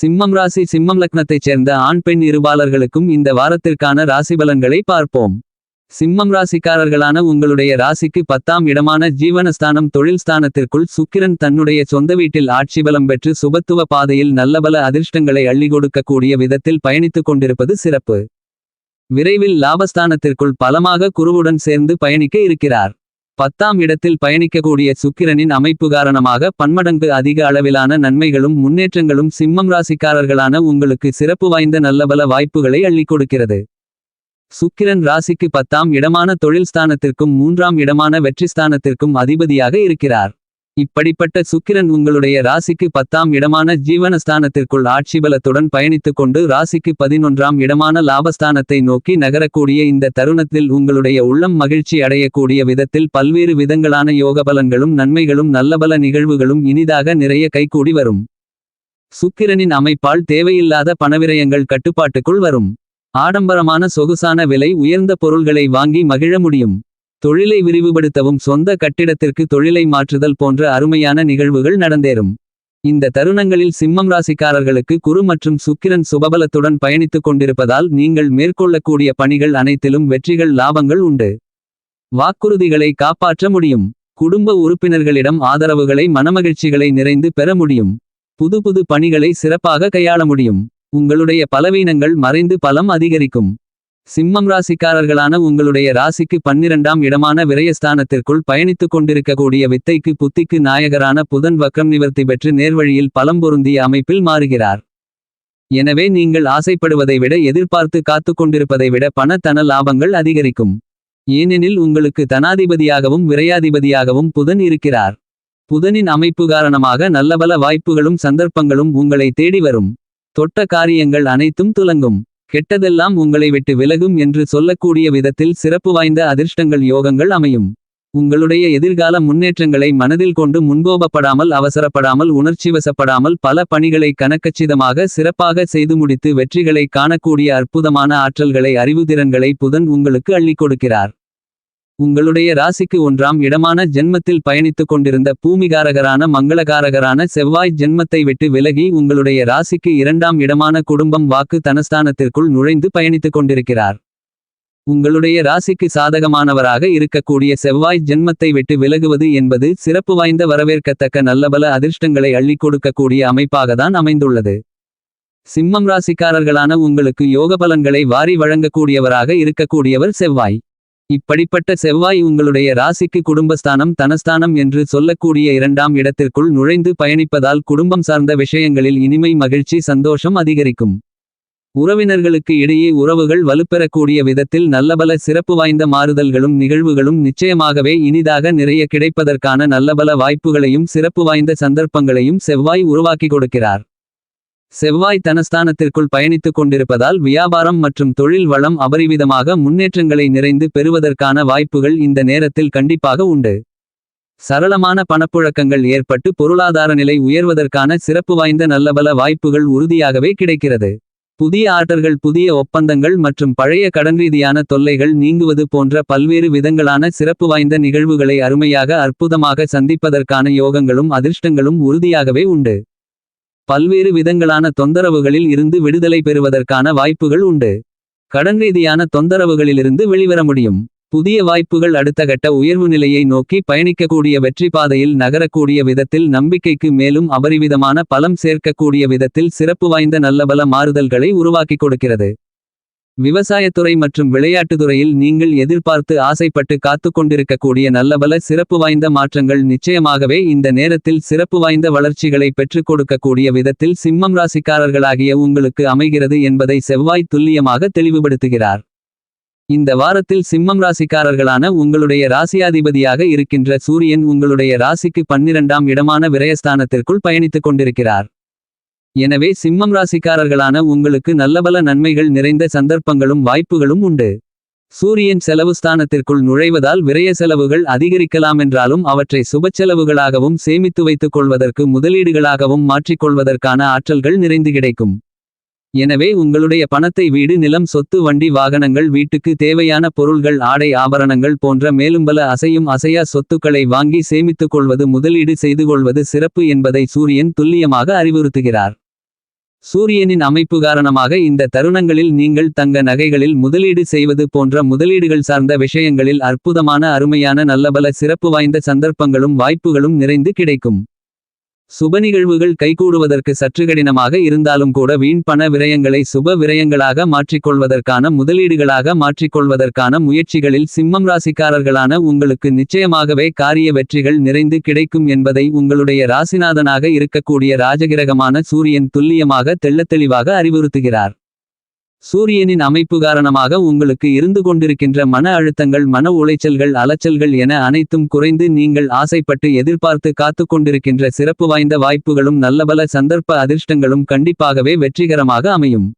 சிம்மம் ராசி சிம்மம் லக்னத்தைச் சேர்ந்த ஆண் பெண் இருபாலர்களுக்கும் இந்த வாரத்திற்கான ராசி பலன்களை பார்ப்போம். சிம்மம் ராசிக்காரர்களான உங்களுடைய ராசிக்கு பத்தாம் இடமான ஜீவனஸ்தானம் தொழில் ஸ்தானத்திற்குள் சுக்கிரன் தன்னுடைய சொந்த வீட்டில் ஆட்சி பலம் பெற்று சுபத்துவ பாதையில் நல்லபல அதிர்ஷ்டங்களை அள்ளி கொடுக்கக்கூடிய விதத்தில் பயணித்துக் கொண்டிருப்பது சிறப்பு. விரைவில் லாபஸ்தானத்திற்குள் பலமாக குருவுடன் சேர்ந்து பயணிக்க இருக்கிறார். பத்தாம் இடத்தில் பயணிக்கக்கூடிய சுக்கிரனின் அமைப்பு காரணமாக பன்மடங்கு அதிக அளவிலான நன்மைகளும் முன்னேற்றங்களும் சிம்மம் ராசிக்காரர்களான உங்களுக்கு சிறப்பு வாய்ந்த நல்லபல வாய்ப்புகளை அள்ளிக் கொடுக்கிறது. சுக்கிரன் ராசிக்கு பத்தாம் இடமான தொழில் ஸ்தானத்திற்கும் மூன்றாம் இடமான வெற்றி ஸ்தானத்திற்கும் அதிபதியாக இருக்கிறார். இப்படிப்பட்ட சுக்கிரன் உங்களுடைய ராசிக்கு பத்தாம் இடமான ஜீவனஸ்தானத்திற்குள் ஆட்சிபலத்துடன் பயணித்துக் கொண்டு ராசிக்கு பதினொன்றாம் இடமான லாபஸ்தானத்தை நோக்கி நகரக்கூடிய இந்த தருணத்தில் உங்களுடைய உள்ளம் மகிழ்ச்சி அடையக்கூடிய விதத்தில் பல்வேறு விதங்களான யோகபலன்களும் நன்மைகளும் நல்லபல நிகழ்வுகளும் இனிதாக நிறைய கைகூடி வரும். சுக்கிரனின் அமைப்பால் தேவையில்லாத பணவிரயங்கள் கட்டுப்பாட்டுக்குள் வரும். ஆடம்பரமான சொகுசான விலை உயர்ந்த பொருள்களை வாங்கி மகிழ முடியும். தொழிலை விரிவுபடுத்தவும் சொந்த கட்டிடத்திற்கு தொழிலை மாற்றுதல் போன்ற அருமையான நிகழ்வுகள் நடந்தேறும். இந்த தருணங்களில் சிம்மம் ராசிக்காரர்களுக்கு குரு மற்றும் சுக்கிரன் சுபபலத்துடன் பயணித்துக் கொண்டிருப்பதால் நீங்கள் மேற்கொள்ளக்கூடிய பணிகள் அனைத்திலும் வெற்றிகள் லாபங்கள் உண்டு. வாக்குறுதிகளை காப்பாற்ற முடியும். குடும்ப உறுப்பினர்களிடம் ஆதரவுகளை மனமகிழ்ச்சிகளை நிறைந்து பெற முடியும். புது புது பணிகளை சிறப்பாக கையாள முடியும். உங்களுடைய பலவீனங்கள் மறைந்து பலம் அதிகரிக்கும். சிம்மம் ராசிக்காரர்களான உங்களுடைய ராசிக்கு பன்னிரண்டாம் இடமான விரயஸ்தானத்திற்குள் பயணித்துக் கொண்டிருக்கக்கூடிய வித்தைக்கு புத்திக்கு நாயகரான புதன் வக்கம் நிவர்த்தி பெற்று நேர்வழியில் பலம் பொருந்திய அமைப்பில் மாறுகிறார். எனவே நீங்கள் ஆசைப்படுவதை விட எதிர்பார்த்து காத்துக் கொண்டிருப்பதை விட பணத்தன லாபங்கள் அதிகரிக்கும். ஏனெனில் உங்களுக்கு தனாதிபதியாகவும் விரையாதிபதியாகவும் புதன் இருக்கிறார். புதனின் அமைப்பு காரணமாக நல்லபல வாய்ப்புகளும் சந்தர்ப்பங்களும் உங்களை தேடி வரும். தொட்ட காரியங்கள் அனைத்தும் துலங்கும். கெட்டதெல்லாம் உங்களை விட்டு விலகும் என்று சொல்லக்கூடிய விதத்தில் சிறப்பு வாய்ந்த அதிர்ஷ்டங்கள் யோகங்கள் அமையும். உங்களுடைய எதிர்கால முன்னேற்றங்களை மனதில் கொண்டு முன்கோபப்படாமல் அவசரப்படாமல் உணர்ச்சிவசப்படாமல் பல பணிகளை கணக்கச்சிதமாக சிறப்பாக செய்து முடித்து வெற்றிகளை காணக்கூடிய அற்புதமான ஆற்றல்களை அறிவுதிறன்களை புதன் உங்களுக்கு அள்ளிக் கொடுக்கிறார். உங்களுடைய ராசிக்கு ஒன்றாம் இடமான ஜென்மத்தில் பயணித்துக் கொண்டிருந்த பூமிகாரகரான மங்களகாரகரான செவ்வாய் ஜென்மத்தை விட்டு விலகி உங்களுடைய ராசிக்கு இரண்டாம் இடமான குடும்பம் வாக்கு தனஸ்தானத்திற்குள் நுழைந்து பயணித்துக் கொண்டிருக்கிறார். உங்களுடைய ராசிக்கு சாதகமானவராக இருக்கக்கூடிய செவ்வாய் ஜென்மத்தை விட்டு விலகுவது என்பது சிறப்பு வாய்ந்த வரவேற்கத்தக்க நல்லபல அதிர்ஷ்டங்களை அள்ளிக் கொடுக்கக்கூடிய அமைப்பாகத்தான் அமைந்துள்ளது. சிம்மம் ராசிக்காரர்களான உங்களுக்கு யோக பலன்களை வாரி வழங்கக்கூடியவராக இருக்கக்கூடியவர் செவ்வாய். இப்படிப்பட்ட செவ்வாய் உங்களுடைய ராசிக்கு குடும்பஸ்தானம் தனஸ்தானம் என்று சொல்லக்கூடிய இரண்டாம் இடத்திற்குள் நுழைந்து பயணிப்பதால் குடும்பம் சார்ந்த விஷயங்களில் இனிமை மகிழ்ச்சி சந்தோஷம் அதிகரிக்கும். உறவினர்களுக்கு இடையே உறவுகள் வலுப்பெறக்கூடிய விதத்தில் நல்லபல சிறப்பு வாய்ந்த மாறுதல்களும் நிகழ்வுகளும் நிச்சயமாகவே இனிதாக நிறைய கிடைப்பதற்கான நல்லபல வாய்ப்புகளையும் சிறப்பு வாய்ந்த சந்தர்ப்பங்களையும் செவ்வாய் உருவாக்கி கொடுக்கிறார். செவ்வாய் தனஸ்தானத்திற்குள் பயணித்துக் கொண்டிருப்பதால் வியாபாரம் மற்றும் தொழில் வளம் அபரிவிதமாக முன்னேற்றங்களை நிறைந்து பெறுவதற்கான வாய்ப்புகள் இந்த நேரத்தில் கண்டிப்பாக உண்டு. சரளமான பணப்புழக்கங்கள் ஏற்பட்டு பொருளாதார நிலை உயர்வதற்கான சிறப்பு வாய்ந்த நல்லபல வாய்ப்புகள் உறுதியாகவே கிடைக்கிறது. புதிய ஆர்டர்கள் புதிய ஒப்பந்தங்கள் மற்றும் பழைய கடன் ரீதியான தொல்லைகள் நீங்குவது போன்ற பல்வேறு விதங்களான சிறப்பு வாய்ந்த நிகழ்வுகளை அருமையாக அற்புதமாக சந்திப்பதற்கான யோகங்களும் அதிர்ஷ்டங்களும் உறுதியாகவே உண்டு. பல்வேறு விதங்களான தொந்தரவுகளில் இருந்து விடுதலை பெறுவதற்கான வாய்ப்புகள் உண்டு. கடன் ரீதியான தொந்தரவுகளிலிருந்து வெளிவர முடியும். புதிய வாய்ப்புகள் அடுத்த கட்ட உயர்வு நிலையை நோக்கி பயணிக்கக்கூடிய வெற்றி பாதையில் நகரக்கூடிய விதத்தில் நம்பிக்கைக்கு மேலும் அபரிவிதமான பலம் சேர்க்கக்கூடிய விதத்தில் சிறப்பு வாய்ந்த நல்லபல மாறுதல்களை உருவாக்கிக் கொடுக்கிறது. விவசாயத்துறை மற்றும் விளையாட்டுத்துறையில் நீங்கள் எதிர்பார்த்து ஆசைப்பட்டு காத்துக் கொண்டிருக்கக்கூடிய நல்லபல சிறப்பு வாய்ந்த மாற்றங்கள் நிச்சயமாகவே இந்த நேரத்தில் சிறப்பு வாய்ந்த வளர்ச்சிகளை பெற்றுக் கொடுக்கக்கூடிய விதத்தில் சிம்மம் ராசிக்காரர்களாகிய உங்களுக்கு அமைகிறது என்பதை செவ்வாய் துல்லியமாக தெளிவுபடுத்துகிறார். இந்த வாரத்தில் சிம்மம் ராசிக்காரர்களான உங்களுடைய ராசியாதிபதியாக இருக்கின்ற சூரியன் உங்களுடைய ராசிக்கு பன்னிரண்டாம் இடமான விரயஸ்தானத்திற்குள் பயணித்துக் கொண்டிருக்கிறார். எனவே சிம்மம் ராசிக்காரர்களான உங்களுக்கு நல்லபல நன்மைகள் நிறைந்த சந்தர்ப்பங்களும் வாய்ப்புகளும் உண்டு. சூரியன் செலவு ஸ்தானத்திற்குள் நுழைவதால் விரய செலவுகள் அதிகரிக்கலாமென்றாலும் அவற்றை சுபச்செலவுகளாகவும் சேமித்து வைத்துக் கொள்வதற்கு முதலீடுகளாகவும் மாற்றிக்கொள்வதற்கான ஆற்றல்கள் நிறைந்து கிடைக்கும். எனவே உங்களுடைய பணத்தை வீடு நிலம் சொத்து வண்டி வாகனங்கள் வீட்டுக்கு தேவையான பொருள்கள் ஆடை ஆபரணங்கள் போன்ற மேலும்பல அசையும் அசையா சொத்துக்களை வாங்கி சேமித்துக் கொள்வது முதலீடு செய்து கொள்வது சிறப்பு என்பதை சூரியன் துல்லியமாக அறிவுறுத்துகிறார். சூரியனின் அமைப்பு காரணமாக இந்த தருணங்களில் நீங்கள் தங்க நகைகளில் முதலீடு செய்வது போன்ற முதலீடுகள் சார்ந்த விஷயங்களில் அற்புதமான அருமையான நல்லபல சிறப்பு வாய்ந்த சந்தர்ப்பங்களும் வாய்ப்புகளும் நிறைந்து கிடைக்கும். சுப நிகழ்வுகள் கைகூடுவதற்கு சற்று கடினமாக இருந்தாலும் கூட வீண் பண விரயங்களை சுப விரயங்களாக மாற்றிக்கொள்வதற்கான முதலீடுகளாக மாற்றிக்கொள்வதற்கான முயற்சிகளில் சிம்மம் ராசிக்காரர்களான உங்களுக்கு நிச்சயமாகவே காரிய வெற்றிகள் நிறைந்து கிடைக்கும் என்பதை உங்களுடைய ராசிநாதனாக இருக்கக்கூடிய ராஜகிரகமான சூரியன் துல்லியமாக தெள்ளத்தெளிவாக அறிவுறுத்துகிறார். சூரியனின் அமைப்பு காரணமாக உங்களுக்கு இருந்து கொண்டிருக்கின்ற மன அழுத்தங்கள் மன உளைச்சல்கள் அலைச்சல்கள் என அனைத்தும் குறைந்து நீங்கள் ஆசைப்பட்டு எதிர்பார்த்து காத்து கொண்டிருக்கின்ற சிறப்பு வாய்ந்த வாய்ப்புகளும் நல்லபல சந்தர்ப்ப அதிர்ஷ்டங்களும் கண்டிப்பாகவே வெற்றிகரமாக அமையும்.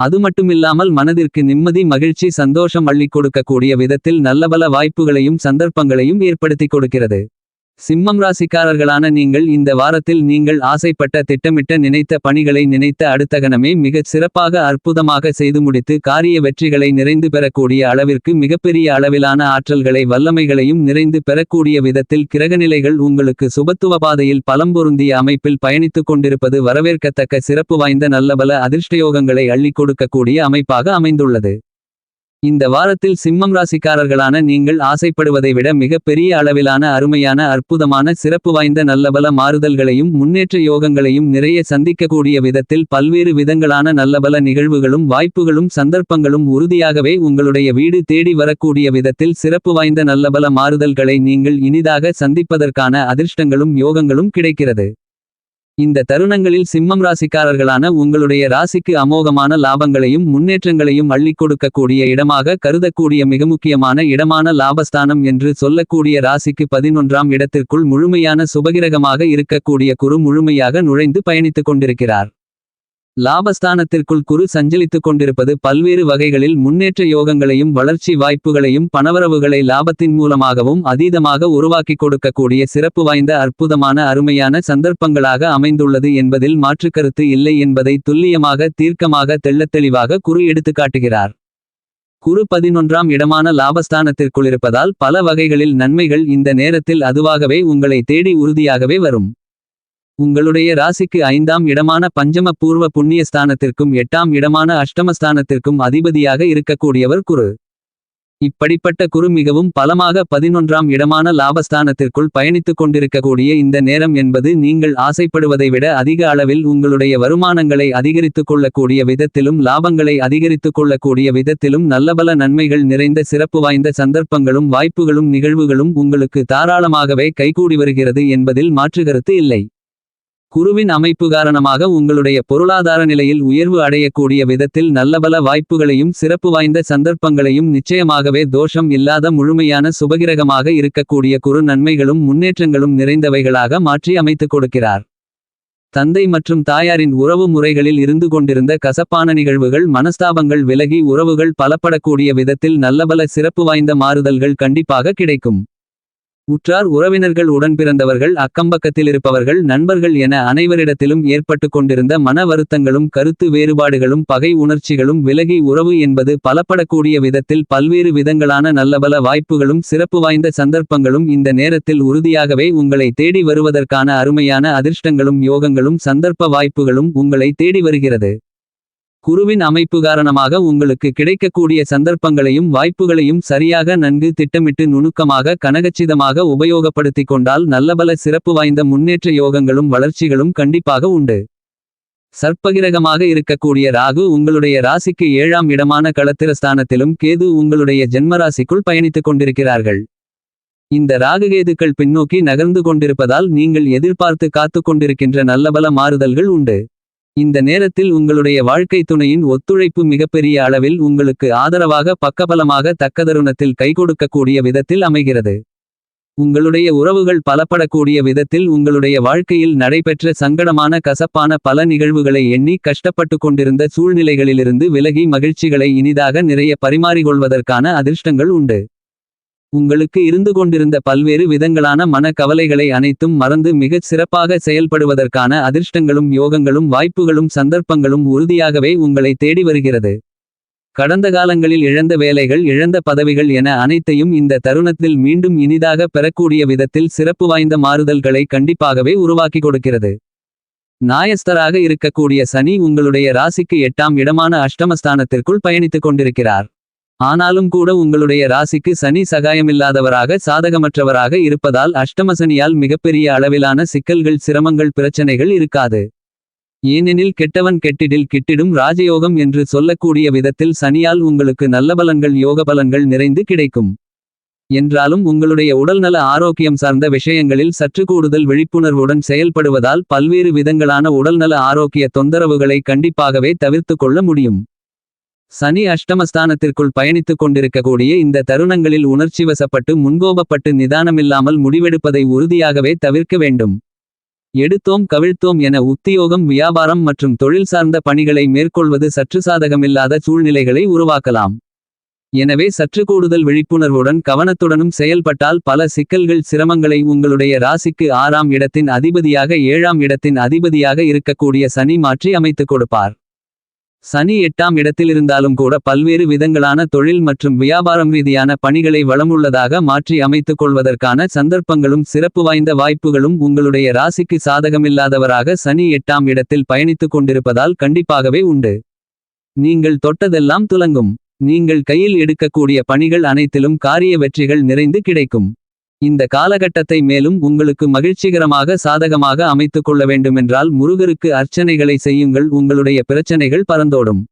அது மட்டுமில்லாமல் மனதிற்கு நிம்மதி மகிழ்ச்சி சந்தோஷம் அள்ளிக் கொடுக்கக்கூடிய விதத்தில் நல்லபல வாய்ப்புகளையும் சந்தர்ப்பங்களையும் ஏற்படுத்திக் கொடுக்கிறது. சிம்மம் ராசிக்காரர்களான நீங்கள் இந்த வாரத்தில் நீங்கள் ஆசைப்பட்ட திட்டமிட்ட நினைத்த பணிகளை நினைத்த அடுத்தகணமே மிகச் சிறப்பாக அற்புதமாக செய்து முடித்து காரிய வெற்றிகளை நிறைந்து பெறக்கூடிய அளவிற்கு மிகப்பெரிய அளவிலான ஆற்றல்களை வல்லமைகளையும் நிறைந்து பெறக்கூடிய விதத்தில் கிரகநிலைகள் உங்களுக்கு சுபத்துவ பாதையில் பலம் பொருந்திய அமைப்பில் பயணித்துக் கொண்டிருப்பது வரவேற்கத்தக்க சிறப்பு வாய்ந்த நல்லபல அதிர்ஷ்டயோகங்களை அள்ளிக் கொடுக்கக்கூடிய அமைப்பாக அமைந்துள்ளது. இந்த வாரத்தில் சிம்மம் ராசிக்காரர்களான நீங்கள் ஆசைப்படுவதை விட மிகப்பெரிய அளவிலான அருமையான அற்புதமான சிறப்பு வாய்ந்த நல்லபல மாறுதல்களையும் முன்னேற்ற யோகங்களையும் நிறைய சந்திக்கக்கூடிய விதத்தில் பல்வேறு விதங்களான நல்லபல நிகழ்வுகளும் வாய்ப்புகளும் சந்தர்ப்பங்களும் உறுதியாகவே உங்களுடைய வீடு தேடி வரக்கூடிய விதத்தில் சிறப்பு வாய்ந்த நல்லபல மாறுதல்களை நீங்கள் இனிதாக சந்திப்பதற்கான அதிர்ஷ்டங்களும் யோகங்களும் கிடைக்கிறது. இந்த தருணங்களில் சிம்மம் ராசிக்காரர்களான உங்களுடைய ராசிக்கு அமோகமான லாபங்களையும் முன்னேற்றங்களையும் அள்ளிக் கொடுக்கக்கூடிய இடமாக கருதக்கூடிய மிக முக்கியமான இடமான லாபஸ்தானம் என்று சொல்லக்கூடிய ராசிக்கு பதினொன்றாம் இடத்திற்குள் முழுமையான சுபகிரகமாக இருக்கக்கூடிய குரு முழுமையாக நுழைந்து பயணித்துக் கொண்டிருக்கிறார். லாபஸ்தானத்திற்குள் குரு சஞ்சலித்துக் கொண்டிருப்பது பல்வேறு வகைகளில் முன்னேற்ற யோகங்களையும் வளர்ச்சி வாய்ப்புகளையும் பணவரவுகளை லாபத்தின் மூலமாகவும் அதீதமாக உருவாக்கிக் கொடுக்கக்கூடிய சிறப்பு வாய்ந்த அற்புதமான அருமையான சந்தர்ப்பங்களாக அமைந்துள்ளது என்பதில் மாற்றுக்கருத்து இல்லை என்பதை துல்லியமாக தீர்க்கமாக தெள்ளத்தெளிவாக குரு எடுத்துக்காட்டுகிறார் குரு பதினொன்றாம் இடமான லாபஸ்தானத்திற்குள் இருப்பதால் பல வகைகளில் நன்மைகள் இந்த நேரத்தில் அதுவாகவே உங்களை தேடி உறுதியாகவே வரும். உங்களுடைய ராசிக்கு ஐந்தாம் இடமான பஞ்சம பூர்வ புண்ணிய ஸ்தானத்திற்கும் எட்டாம் இடமான அஷ்டமஸ்தானத்திற்கும் அதிபதியாக இருக்கக்கூடியவர் குரு. இப்படிப்பட்ட குரு மிகவும் பலமாக பதினொன்றாம் இடமான லாபஸ்தானத்திற்குள் பயணித்துக் கொண்டிருக்கக்கூடிய இந்த நேரம் என்பது நீங்கள் ஆசைப்படுவதை விட அதிக அளவில் உங்களுடைய வருமானங்களை அதிகரித்துக் கொள்ளக்கூடிய விதத்திலும் லாபங்களை அதிகரித்துக் கொள்ளக்கூடிய விதத்திலும் நல்லபல நன்மைகள் நிறைந்த சிறப்பு வாய்ந்த சந்தர்ப்பங்களும் வாய்ப்புகளும் நிகழ்வுகளும் உங்களுக்கு தாராளமாகவே கைகூடி வருகிறது என்பதில் மாற்றுகருத்து இல்லை. குருவின் அமைப்பு காரணமாக உங்களுடைய பொருளாதார நிலையில் உயர்வு அடையக்கூடிய விதத்தில் நல்லபல வாய்ப்புகளையும் சிறப்பு வாய்ந்த சந்தர்ப்பங்களையும் நிச்சயமாகவே தோஷம் இல்லாத முழுமையான சுபகிரகமாக இருக்கக்கூடிய குரு நன்மைகளும் முன்னேற்றங்களும் நிறைந்தவைகளாக மாற்றி அமைத்துக் கொடுக்கிறார். தந்தை மற்றும் தாயாரின் உறவு முறைகளில் இருந்து கொண்டிருந்த கசப்பான நிகழ்வுகள் மனஸ்தாபங்கள் விலகி உறவுகள் பலப்படக்கூடிய விதத்தில் நல்லபல சிறப்பு வாய்ந்த மாறுதல்கள் கண்டிப்பாக கிடைக்கும். உற்றார் உறவினர்கள் உடன் பிறந்தவர்கள் அக்கம்பக்கத்தில் இருப்பவர்கள் நண்பர்கள் என அனைவரிடத்திலும் ஏற்பட்டு கொண்டிருந்த மன வருத்தங்களும் கருத்து வேறுபாடுகளும் பகை உணர்ச்சிகளும் விலகி உறவு என்பது பலப்படக்கூடிய விதத்தில் பல்வேறு விதங்களான நல்லபல வாய்ப்புகளும் சிறப்பு வாய்ந்த சந்தர்ப்பங்களும் இந்த நேரத்தில் உறுதியாகவே உங்களை தேடி வருவதற்கான அருமையான அதிர்ஷ்டங்களும் யோகங்களும் சந்தர்ப்ப வாய்ப்புகளும் உங்களை தேடி வருகிறது. குருவின் அமைப்பு காரணமாக உங்களுக்கு கிடைக்கக்கூடிய சந்தர்ப்பங்களையும் வாய்ப்புகளையும் சரியாக நன்கு திட்டமிட்டு நுணுக்கமாக கனகச்சிதமாக உபயோகப்படுத்திக் கொண்டால் நல்லபல சிறப்பு வாய்ந்த முன்னேற்ற யோகங்களும் வளர்ச்சிகளும் கண்டிப்பாக உண்டு. சர்ப்பகிரகமாக இருக்கக்கூடிய ராகு உங்களுடைய ராசிக்கு ஏழாம் இடமான களத்திரஸ்தானத்திலும் கேது உங்களுடைய ஜென்மராசிக்குள் பயணித்துக் கொண்டிருக்கிறார்கள். இந்த ராகுகேதுக்கள் பின்னோக்கி நகர்ந்து கொண்டிருப்பதால் நீங்கள் எதிர்பார்த்து காத்துக் கொண்டிருக்கின்ற நல்லபல மாறுதல்கள் உண்டு. இந்த நேரத்தில் உங்களுடைய வாழ்க்கை துணையின் ஒத்துழைப்பு மிகப்பெரிய அளவில் உங்களுக்கு ஆதரவாக பக்கபலமாக தக்கதருணத்தில் கைகொடுக்கக்கூடிய விதத்தில் அமைகிறது. உங்களுடைய உறவுகள் பலப்படக்கூடிய விதத்தில் உங்களுடைய வாழ்க்கையில் நடைபெற்ற சங்கடமான கசப்பான பல நிகழ்வுகளை எண்ணி கஷ்டப்பட்டு கொண்டிருந்த சூழ்நிலைகளிலிருந்து விலகி மகிழ்ச்சிகளை இனிதாக நிறைய பரிமாறிக்கொள்வதற்கான அதிர்ஷ்டங்கள் உண்டு. உங்களுக்கு இருந்து கொண்டிருந்த பல்வேறு விதங்களான மன கவலைகளை அனைத்தும் மறந்து மிகச் சிறப்பாக செயல்படுவதற்கான அதிர்ஷ்டங்களும் யோகங்களும் வாய்ப்புகளும் சந்தர்ப்பங்களும் உறுதியாகவே உங்களை தேடி வருகிறது. கடந்த காலங்களில் இழந்த வேலைகள் இழந்த பதவிகள் என அனைத்தையும் இந்த தருணத்தில் மீண்டும் இனிதாக பெறக்கூடிய விதத்தில் சிறப்பு வாய்ந்த மாறுதல்களை கண்டிப்பாகவே உருவாக்கி கொடுக்கிறது. நாயஸ்தராக இருக்கக்கூடிய சனி உங்களுடைய ராசிக்கு எட்டாம் இடமான அஷ்டமஸ்தானத்திற்குள் பயணித்துக் கொண்டிருக்கிறார். ஆனாலும் கூட உங்களுடைய ராசிக்கு சனி சகாயமில்லாதவராக சாதகமற்றவராக இருப்பதால் அஷ்டமசனியால் மிகப்பெரிய அளவிலான சிக்கல்கள் சிரமங்கள் பிரச்சனைகள் இருக்காது. ஏனெனில் கெட்டவன் கெட்டிடில் கிட்டிடும் ராஜயோகம் என்று சொல்லக்கூடிய விதத்தில் சனியால் உங்களுக்கு நல்ல பலன்கள் யோக பலன்கள் நிறைந்து கிடைக்கும். என்றாலும் உங்களுடைய உடல்நல ஆரோக்கியம் சார்ந்த விஷயங்களில் சற்று கூடுதல் விழிப்புணர்வுடன் செயல்படுவதால் பல்வேறு விதங்களான உடல்நல ஆரோக்கிய தொந்தரவுகளை கண்டிப்பாகவே தவிர்த்து கொள்ள முடியும். சனி அஷ்டமஸ்தானத்திற்குள் பயணித்துக் கொண்டிருக்கக்கூடிய இந்த தருணங்களில் உணர்ச்சிவசப்பட்டு முன்கோபப்பட்டு நிதானமில்லாமல் முடிவெடுப்பதை உறுதியாகவே தவிர்க்க வேண்டும். எடுத்தோம் கவிழ்த்தோம் என உத்தியோகம் வியாபாரம் மற்றும் தொழில் சார்ந்த பணிகளை மேற்கொள்வது சற்று சாதகமில்லாத சூழ்நிலைகளை உருவாக்கலாம். எனவே சற்று கூடுதல் விழிப்புணர்வுடன் கவனத்துடனும் செயல்பட்டால் பல சிக்கல்கள் சிரமங்களை உங்களுடைய ராசிக்கு ஆறாம் இடத்தின் அதிபதியாக ஏழாம் இடத்தின் அதிபதியாக இருக்கக்கூடிய சனி மாற்றி அமைத்துக் கொடுப்பார். சனி எட்டாம் இடத்திலிருந்தாலும் கூட பல்வேறு விதங்களான தொழில் மற்றும் வியாபாரம் ரீதியான பணிகளை வளமுள்ளதாக மாற்றி அமைத்துக் கொள்வதற்கான சந்தர்ப்பங்களும் சிறப்பு வாய்ந்த வாய்ப்புகளும் உங்களுடைய ராசிக்கு சாதகமில்லாதவராக சனி எட்டாம் இடத்தில் பயணித்துக் கொண்டிருப்பதால் கண்டிப்பாகவே உண்டு. நீங்கள் தொட்டதெல்லாம் துலங்கும். நீங்கள் கையில் எடுக்கக்கூடிய பணிகள் அனைத்திலும் காரிய வெற்றிகள் நிறைந்து கிடைக்கும். இந்த காலகட்டத்தை மேலும் உங்களுக்கு மகிழ்ச்சிகரமாக சாதகமாக அமைத்துக் கொள்ள வேண்டுமென்றால் முருகருக்கு அர்ச்சனைகளை செய்யுங்கள் உங்களுடைய பிரச்சனைகள் பறந்தோடும்.